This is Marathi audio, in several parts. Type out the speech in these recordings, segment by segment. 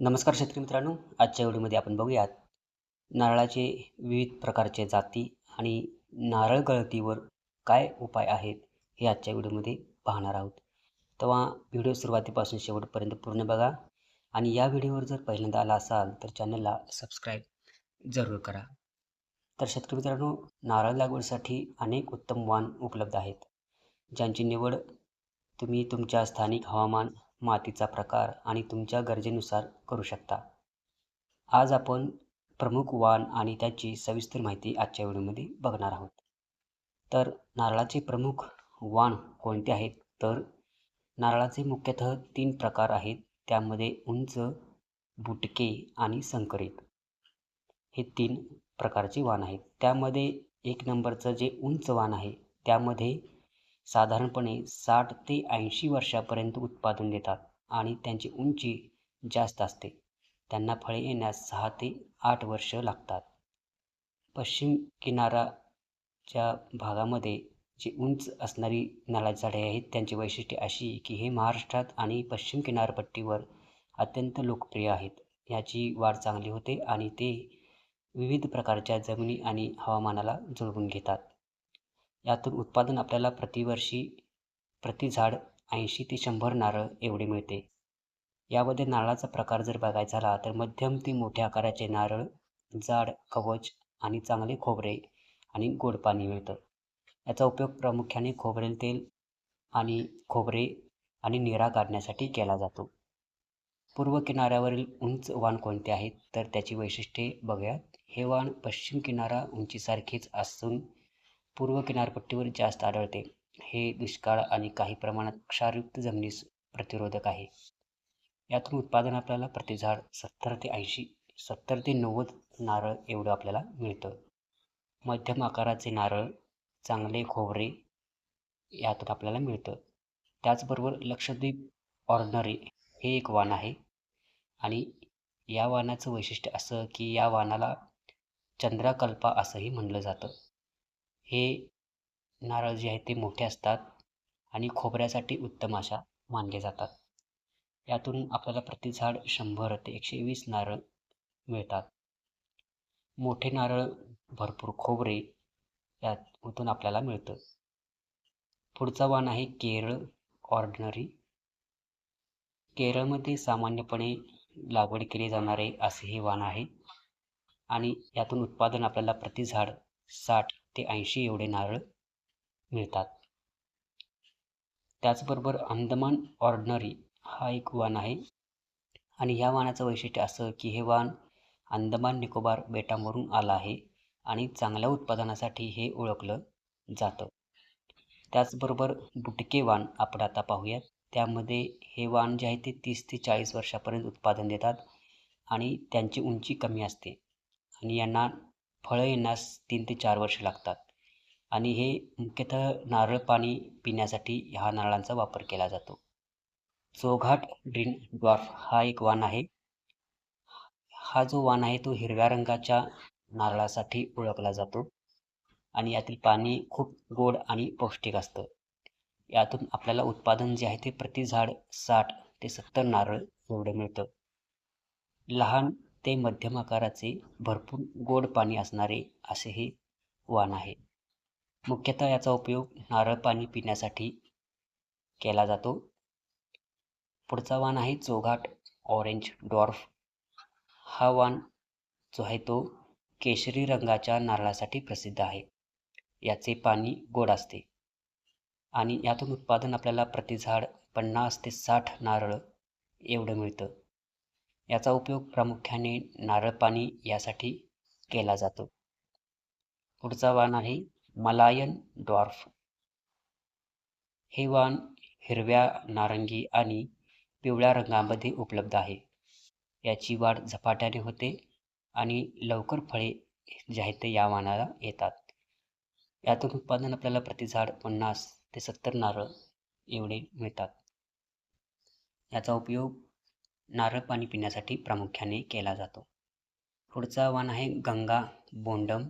नमस्कार शेतकरी मित्रांनो आजच्या व्हिडिओमध्ये आपण बघूयात नारळाचे विविध प्रकारचे जाती आणि नारळ गळतीवर काय उपाय आहेत हे आजच्या व्हिडिओमध्ये पाहणार आहोत. तेव्हा व्हिडिओ सुरुवातीपासून शेवटपर्यंत पूर्ण बघा आणि या व्हिडिओवर जर पहिल्यांदा आला असाल तर चॅनलला सबस्क्राईब जरूर करा. तर शेतकरी मित्रांनो नारळ लागवडीसाठी अनेक उत्तम वाण उपलब्ध आहेत ज्यांची निवड तुम्ही तुमच्या स्थानिक हवामान मातीचा प्रकार आणि तुमच्या गरजेनुसार करू शकता. आज आपण प्रमुख वाण आणि त्याची सविस्तर माहिती आजच्या व्हिडिओमध्ये बघणार आहोत. तर नारळाचे प्रमुख वाण कोणते आहेत? तर नारळाचे मुख्यतः तीन प्रकार आहेत. त्यामध्ये उंच बुटके आणि संकरित. हे तीन प्रकारचे वाण आहेत. त्यामध्ये एक नंबरचं जे उंच वाण आहे त्यामध्ये साधारणपणे साठ ते ऐंशी वर्षापर्यंत उत्पादन देतात आणि त्यांची उंची जास्त असते. त्यांना फळे येण्यास सहा ते आठ वर्ष लागतात. पश्चिम किनाराच्या भागामध्ये जी उंच असणारी नारळाची झाडे आहेत त्यांची वैशिष्ट्य अशी की हे महाराष्ट्रात आणि पश्चिम किनारपट्टीवर अत्यंत लोकप्रिय आहेत. याची वाढ चांगली होते आणि ते विविध प्रकारच्या जमिनी आणि हवामानाला जुळवून घेतात. यातून उत्पादन आपल्याला प्रतिवर्षी प्रति झाड ऐंशी ते शंभर नारळ एवढे मिळते. यामध्ये नारळाचा प्रकार जर बघायचा झाला तर मध्यम ते मोठ्या आकाराचे नारळ जाड कवच आणि चांगले खोबरे आणि गोड पाणी मिळतं. याचा उपयोग प्रामुख्याने खोबरेल तेल आणि खोबरे आणि निरा काढण्यासाठी केला जातो. पूर्व किनाऱ्यावरील उंच वाण कोणते आहेत? तर त्याची वैशिष्ट्ये बघूयात. हे वाण पश्चिम किनारा उंचीसारखेच असून पूर्व किनारपट्टीवर जास्त आढळते. हे दुष्काळ आणि काही प्रमाणात क्षारयुक्त जमिनीस प्रतिरोधक आहे. यातून उत्पादन आपल्याला प्रतिझाड सत्तर ते ऐंशी सत्तर ते नव्वद नारळ एवढं आपल्याला मिळतं. मध्यम आकाराचे नारळ चांगले खोबरे यातून आपल्याला मिळतं. त्याचबरोबर लक्षद्वीप ऑर्डनरी हे एक वाण आहे. आणि या वाणाचं वैशिष्ट्य असं की या वाणाला चंद्राकल्पा असंही म्हणलं जातं. हे नारळ जे आहेत ते मोठे असतात आणि खोबऱ्यासाठी उत्तम अशा मानले जातात. यातून आपल्याला प्रति झाड शंभर ते एकशे वीस नारळ मिळतात. मोठे नारळ भरपूर खोबरे यातून आपल्याला मिळतं. पुढचा वाण आहे केरळ ऑर्डनरी. केरळमध्ये सामान्यपणे लागवड केली जाणारे असे हे वाण आहे आणि यातून उत्पादन आपल्याला प्रति झाड साठ ते ऐंशी एवढे नारळ मिळतात. त्याचबरोबर अंदमान ऑर्डनरी हा एक वाण आहे आणि ह्या वाणाचं वैशिष्ट्य असं की हे वाण अंदमान निकोबार बेटांवरून आलं आहे आणि चांगल्या उत्पादनासाठी हे ओळखलं जातं. त्याचबरोबर बुटके वाण आपण आता पाहूयात. त्यामध्ये हे वाण जे आहे ते तीस ते चाळीस वर्षापर्यंत उत्पादन देतात आणि त्यांची उंची कमी असते आणि यांना फळं येण्यास तीन ते चार वर्ष लागतात. आणि हे मुख्यतः नारळ पाणी पिण्यासाठी ह्या नारळांचा वापर केला जातो. चोघाट ड्रीन ड्वार्फ हा एक वाण आहे. हा जो वाण आहे तो हिरव्या रंगाच्या नारळासाठी ओळखला जातो. आणि यातील पाणी खूप गोड आणि पौष्टिक असतं. यातून आपल्याला उत्पादन जे आहे ते प्रति झाड साठ ते सत्तर नारळ एवढं मिळतं. लहान ते मध्यम आकाराचे भरपूर गोड पाणी असणारे असे हे वाण आहे. मुख्यतः याचा उपयोग नारळ पाणी पिण्यासाठी केला जातो. पुढचा वाण आहे चोघाट ऑरेंज डॉर्फ. हा वाण जो आहे तो केशरी रंगाच्या नारळासाठी प्रसिद्ध आहे. याचे पाणी गोड असते. आणि यातून उत्पादन आपल्याला प्रति झाड पन्नास ते साठ नारळ एवढं मिळतं. याचा उपयोग प्रामुख्याने नारळ पाणी यासाठी केला जातो. पुढचा वाण आहे मलायन डॉर्फ. हे वाण हिरव्या नारंगी आणि पिवळ्या रंगामध्ये उपलब्ध आहे. याची वाढ झपाट्याने होते आणि लवकर फळे जे आहेत ते या वाणाला येतात. यातून उत्पादन आपल्याला प्रतिझाड पन्नास ते सत्तर नारळ एवढे मिळतात. याचा उपयोग नारळ पाणी पिण्यासाठी प्रामुख्याने केला जातो. पुढचा वाण आहे गंगा बोंडम.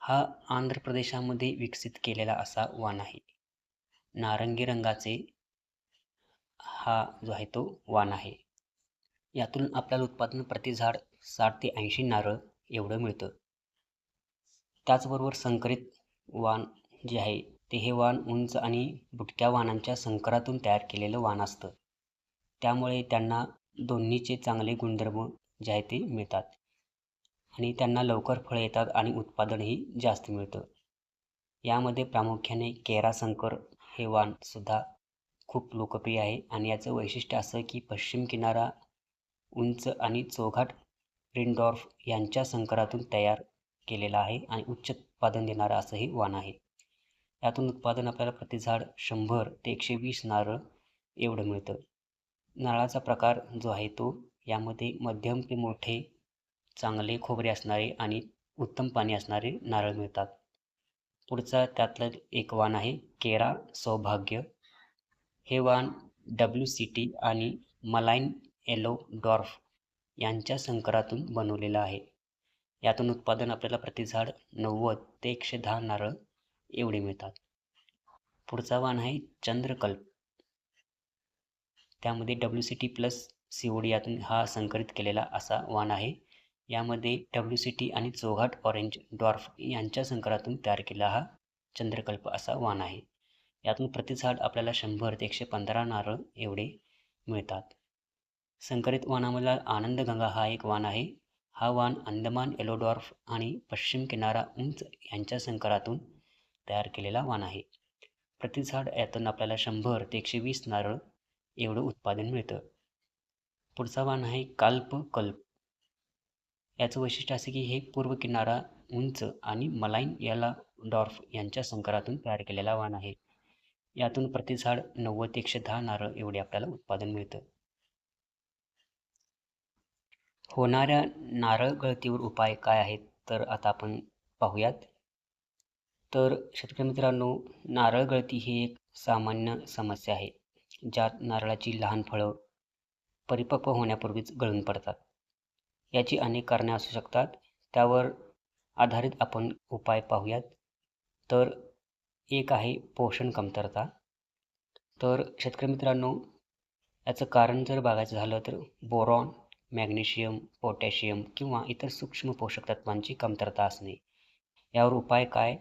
हा आंध्र प्रदेशामध्ये विकसित केलेला असा वाण आहे. नारंगी रंगाचे हा जो आहे तो वाण आहे. यातून आपल्याला उत्पादन प्रति झाड साठ ते ऐंशी नारळ एवढं मिळतं. त्याचबरोबर संकरित वाण जे आहे ते हे वाण उंच आणि बुटक्या वाणांच्या संकरातून तयार केलेलं वाण असतं. त्यामुळे त्यांना दोन्हीचे चांगले गुणधर्म जे आहे ते मिळतात. आणि त्यांना लवकर फळं येतात आणि उत्पादनही जास्त मिळतं. यामध्ये प्रामुख्याने केरा संकर हे वाणसुद्धा खूप लोकप्रिय आहे. आणि याचं वैशिष्ट्य असं की पश्चिम किनारा उंच आणि चौघाट रिनडॉर्फ यांच्या संकरातून तयार केलेला आहे आणि उच्च उत्पादन देणारं असंही वाण आहे. यातून उत्पादन आपल्याला प्रतिझाड शंभर ते एकशे वीस नारळ एवढं मिळतं. नारळाचा प्रकार जो आहे तो यामध्ये मध्यम ते मोठे चांगले खोबरे असणारे आणि उत्तम पाणी असणारे नारळ मिळतात. पुढचा त्यातलं एक वाण आहे केरा सौभाग्य. हे वाण डब्ल्यू सी टी आणि मलाईन येलो डॉर्फ यांच्या संकरातून बनवलेलं आहे. यातून उत्पादन आपल्याला प्रतिझाड नव्वद ते एकशे दहा नारळ एवढे मिळतात. पुढचा वाण आहे चंद्रकल्प. त्यामध्ये W C T plus C O D यातून हा संकलित केलेला असा वाण आहे. यामध्ये डब्ल्यू सी टी आणि चौघाट ऑरेंज डॉर्फ यांच्या संकरातून तयार केला हा चंद्रकल्प असा वाण आहे. यातून प्रतिझाड आपल्याला शंभर ते एकशे पंधरा नारळ एवढे मिळतात. संकरित वाणामधला आनंदगंगा हा एक वाण आहे. हा वाण अंदमान एलोडॉर्फ आणि पश्चिम किनारा उंच यांच्या संकरातून तयार केलेला वाण आहे. प्रतिझाड यातून आपल्याला शंभर ते एकशे वीस नारळ एवढं उत्पादन मिळतं. पुढचा वाण आहे काल्प कल्प. याचं वैशिष्ट्य असं की हे पूर्व किनारा उंच आणि मलाईन याला डॉर्फ यांच्या संकरातून तयार केलेला वाण आहे. यातून प्रति झाड नव्वद ते एकशे दहा नारळ एवढे आपल्याला उत्पादन मिळतं. होणाऱ्या नारळ गळतीवर उपाय काय आहेत? तर आता आपण पाहूयात. तर शेतकरी मित्रांनो नारळ गळती ही एक सामान्य समस्या आहे. ज्यात नारळाची लहान फळं परिपक्व होण्यापूर्वीच गळून पडतात. याची अनेक कारणे असू शकतात. त्यावर आधारित आपण उपाय पाहूयात. तर एक आहे पोषण कमतरता. तर शेतकरी मित्रांनो याचं कारण जर बघायचं झालं तर बोरॉन मॅग्नेशियम पोटॅशियम किंवा इतर सूक्ष्म पोषक तत्वांची कमतरता असणे. यावर उपाय काय?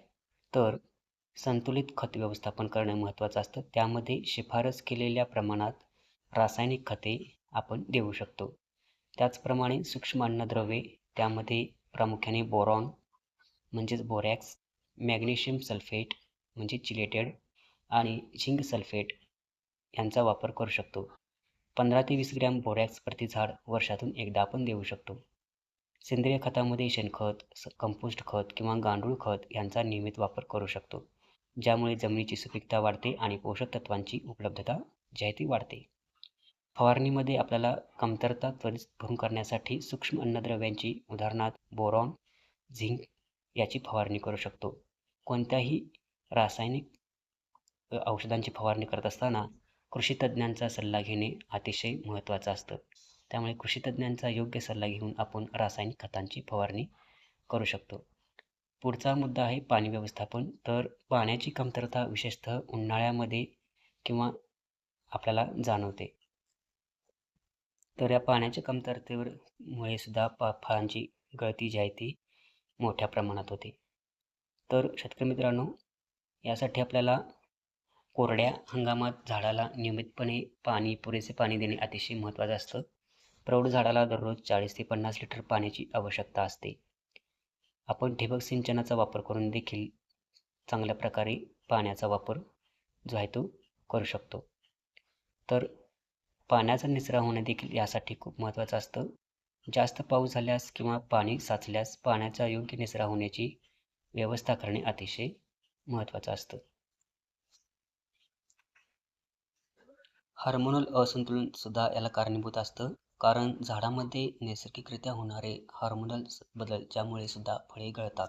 तर संतुलित खत व्यवस्थापन करणे महत्त्वाचं असतं. त्यामध्ये शिफारस केलेल्या प्रमाणात रासायनिक खते आपण देऊ शकतो. त्याचप्रमाणे सूक्ष्म अन्नद्रव्ये त्यामध्ये प्रामुख्याने बोरॉन म्हणजेच बोरॅक्स मॅग्नेशियम सल्फेट म्हणजे चिलेटेड आणि झिंक सल्फेट यांचा वापर करू शकतो. पंधरा ते वीस ग्रॅम बोरॅक्स प्रति झाड वर्षातून एकदा आपण देऊ शकतो. सेंद्रिय खतामध्ये शेणखत कंपोस्ट खत किंवा गांडूळ खत यांचा नियमित वापर करू शकतो. ज्यामुळे जमिनीची सुपीकता वाढते आणि पोषक तत्वांची उपलब्धता जी आहे ती वाढते. फवारणीमध्ये आपल्याला कमतरता त्वरित भरून करण्यासाठी सूक्ष्म अन्नद्रव्यांची उदाहरणार्थ बोरॉन झिंक याची फवारणी करू शकतो. कोणत्याही रासायनिक औषधांची फवारणी करत असताना कृषी तज्ज्ञांचा सल्ला घेणे अतिशय महत्त्वाचं असतं. त्यामुळे कृषी तज्ज्ञांचा योग्य सल्ला घेऊन आपण रासायनिक खतांची फवारणी करू शकतो. पुढचा मुद्दा आहे पाणी व्यवस्थापन. तर पाण्याची कमतरता विशेषतः उन्हाळ्यामध्ये किंवा आपल्याला जाणवते. तर या पाण्याच्या कमतरतेवर मुळे सुद्धा पा फळांची गळती जी आहे ती मोठ्या प्रमाणात होते. तर शेतकरी मित्रांनो यासाठी आपल्याला कोरड्या हंगामात झाडाला नियमितपणे पाणी पुरेसे पाणी देणे अतिशय महत्त्वाचं असतं. प्रौढ झाडाला दररोज चाळीस ते पन्नास लिटर पाण्याची आवश्यकता असते. आपण ठिबक सिंचनाचा वापर करून देखील चांगल्या प्रकारे पाण्याचा वापर जो आहे तो करू शकतो. तर पाण्याचा निचरा होणे देखील यासाठी खूप महत्त्वाचं असतं. जास्त पाऊस झाल्यास किंवा पाणी साचल्यास पाण्याचा योग्य निचरा होण्याची व्यवस्था करणे अतिशय महत्त्वाचं असतं. हार्मोनल असंतुलन सुद्धा याला कारणीभूत असतं. कारण झाडामध्ये नैसर्गिकरित्या होणारे हार्मोनल बदल ज्यामुळे सुद्धा फळे गळतात.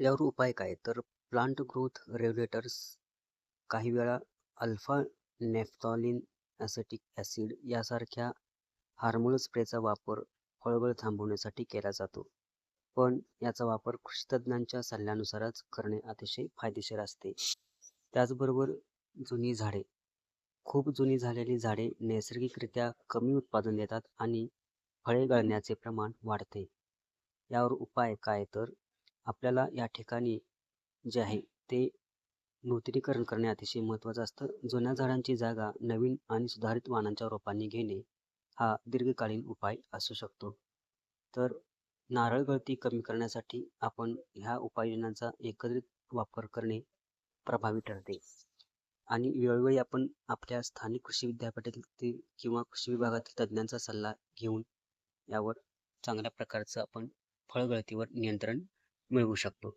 यावर उपाय काय? तर प्लांट ग्रोथ रेग्युलेटर्स काही वेळा अल्फा नेफ्थॉलिन ॲसेटिक ॲसिड यासारख्या हार्मोनल स्प्रेचा वापर फळगळ थांबवण्यासाठी केला जातो. पण याचा वापर कृषीतज्ञांच्या सल्ल्यानुसारच करणे अतिशय फायदेशीर असते. त्याचबरोबर जुनी झाडे खूप जुनी झालेली झाडे नैसर्गिकरित्या कमी उत्पादन देतात आणि फळे गळण्याचे प्रमाण वाढते. यावर उपाय काय तर? आपल्याला या ठिकाणी जे आहे ते नूतनीकरण करणे अतिशय महत्त्वाचं असतं. जुन्या झाडांची जागा नवीन आणि सुधारित वाणांच्या रोपांनी घेणे हा दीर्घकालीन उपाय असू शकतो. तर नारळ गळती कमी करण्यासाठी आपण ह्या उपाययोजनांचा एकत्रित वापर करणे प्रभावी ठरते. आणि वेळोवेळी आपण आपल्या स्थानिक कृषी विद्यापीठातील किंवा कृषी विभागातील तज्ज्ञांचा सल्ला घेऊन यावर चांगल्या प्रकारचं आपण फळगळतीवर नियंत्रण मिळवू शकतो.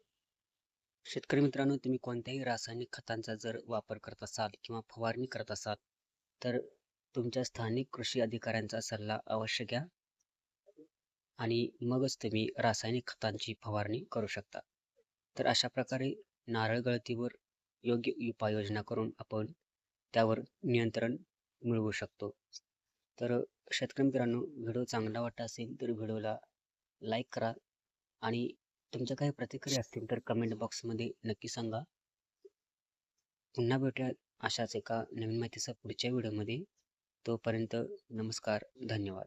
शेतकरी मित्रांनो तुम्ही कोणत्याही रासायनिक खतांचा जर वापर करत असाल किंवा फवारणी करत असाल तर तुमच्या स्थानिक कृषी अधिकाऱ्यांचा सल्ला अवश्य घ्या आणि मगच तुम्ही रासायनिक खतांची फवारणी करू शकता. तर अशा प्रकारे नारळ गळतीवर योग्य उपाययोजना करून आपण त्यावर नियंत्रण मिळवू शकतो. तर शेतकरी मित्रांनो व्हिडिओ चांगला वाटत असेल तर व्हिडिओला लाईक करा आणि तुमच्या काही प्रतिक्रिया असतील तर कमेंट बॉक्समध्ये नक्की सांगा. पुन्हा भेटूया अशाच एका नवीन माहितीचा पुढच्या व्हिडिओमध्ये. तोपर्यंत नमस्कार धन्यवाद.